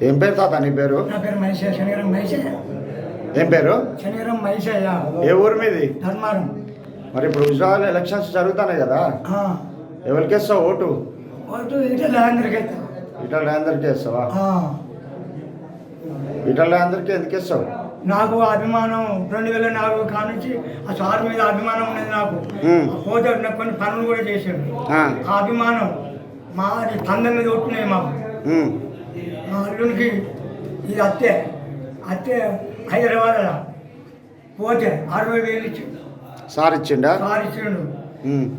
ఏం పేరు తాత నీ పేరు? నా పేరు మహేష్ శనివారం మహేష్ ఏం పేరు? ఏ ఊరు మీది? ధర్మారం. మరి ఇప్పుడు హుజరాబాద్ ఎలక్షన్స్ జరుగుతున్నాయి కదా. ఎవరికి వేస్తావు ఓటు? ఓటు ఇట్లా అందరికి అవుతా ఇటల్ అందరికీ వేస్తావా? ఇటల్ అందరికీ ఎందుకు వేస్తావు? నాకు అభిమానం రెండు వేల నాలుగు కానుంచి ఆ సార్ మీద అభిమానం ఉన్నది నాకు. పోతే నాకు కొన్ని పనులు కూడా చేశాడు. ఆ, అభిమానం మా పందెం మీద ఒట్టున్నాయి మాకు. మా అల్లునికి ఇది అత్తే అత్తే హైదరాబాద్ పోతే అరవై వేలు ఇచ్చి సార్ ఇచ్చిండా? కారు ఇచ్చిండు.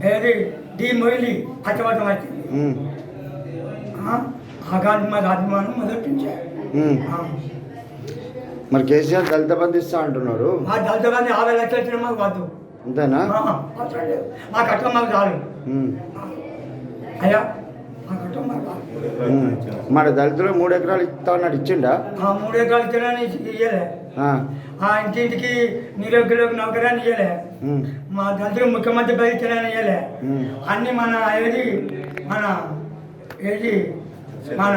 ఏది? డీ మొయిలి పచ్చబట్టం వచ్చింది. ఉమ్, ఆ, ఆ గాలి మాది అభిమానం. ఆ, మరి కేసీఆర్ దళిత బంధు ఇస్తా అంటున్నారు. మా దళిత మంది యాభై లక్షలు ఇచ్చిన మాకు వద్దు. అంతేనా? ఆ, అవసరం లేదు. మా కట్టం మాకు చాలు. అయ్యా మా. మరి దళితులు మూడు ఎకరాలు ఇస్తా అన్నాడు ఇచ్చిండా? ఆ మూడు ఎకరాలు ఇచ్చినా ఇయ్యలే. ఆ, ఇంటింటికి నిరుద్యోగులకు నౌకరాన్ని ఇయ్యలే. మా దళితులు ముఖ్యమంత్రి పై ఇచ్చినా ఇయ్యలే. అన్ని మన ఏది మన ఏది మన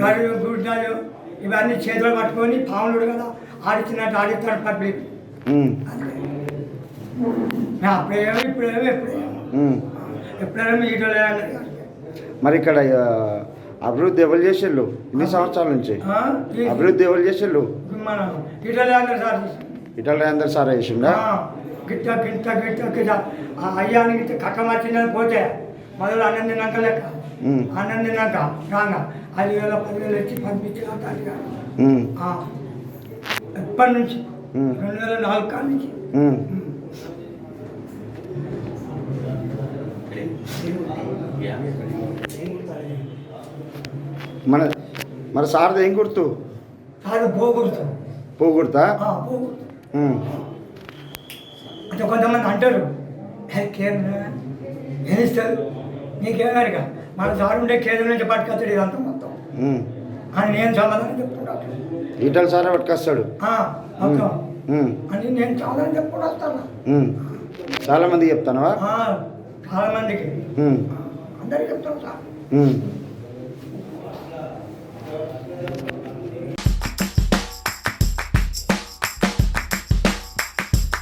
గడువు గుడ్డాలు ఇవన్నీ చేతులు పట్టుకొని పాములు కదా ఆడిచ్చినట్టు ఆడిస్తాడు పబ్లిక్. అప్పుడేమో ఇప్పుడేమో ఎప్పుడేమో. ఉమ్. ఎప్పుడేమో ఈటలే అన్నది మరి ఇక్కడ అభివృద్ధి ఎవరు చేసిళ్ళు ఇన్ని సంవత్సరాల నుంచి? అభివృద్ధి ఎవరు చేసిళ్ళు ఇటల్ అందరు సార్ చేసిండా? గిట్ట గిట్ట గిట్ట గిట్ట. ఆ అయ్యానికి గిట్ట కట్ట మార్చిందని పోతే మొదలు అన్నం తిన్నాక లెక్క. అన్నం తిన్నాక రాగా. ఐదు వేల పదివేలు ఇచ్చి పంపించిన ఎప్పటి నుంచి? రెండు వేల నాలుగు కాడ నుంచి. మన మన సార్ది ఏం గుర్తు? పోగుర్తా అంటే కొంతమంది అంటారు "హే, కేంద్ర ఏం ఇస్తారు నీకేమరిక మన సార్ ఉంటే కేంద్రం నుంచి పట్టుకొస్తాడు ఇదంతా మొత్తం. అని నేను సమాధానం చెప్పుకుంటాను ఈటల సారే పట్టుకొస్తాడు? అని నేను సమాధానం చెప్పుకుంటూ వస్తాను. చాలా మంది చెప్తానవా? ఆ, చాలా మందికి అందరికీ చెప్తాం సార్.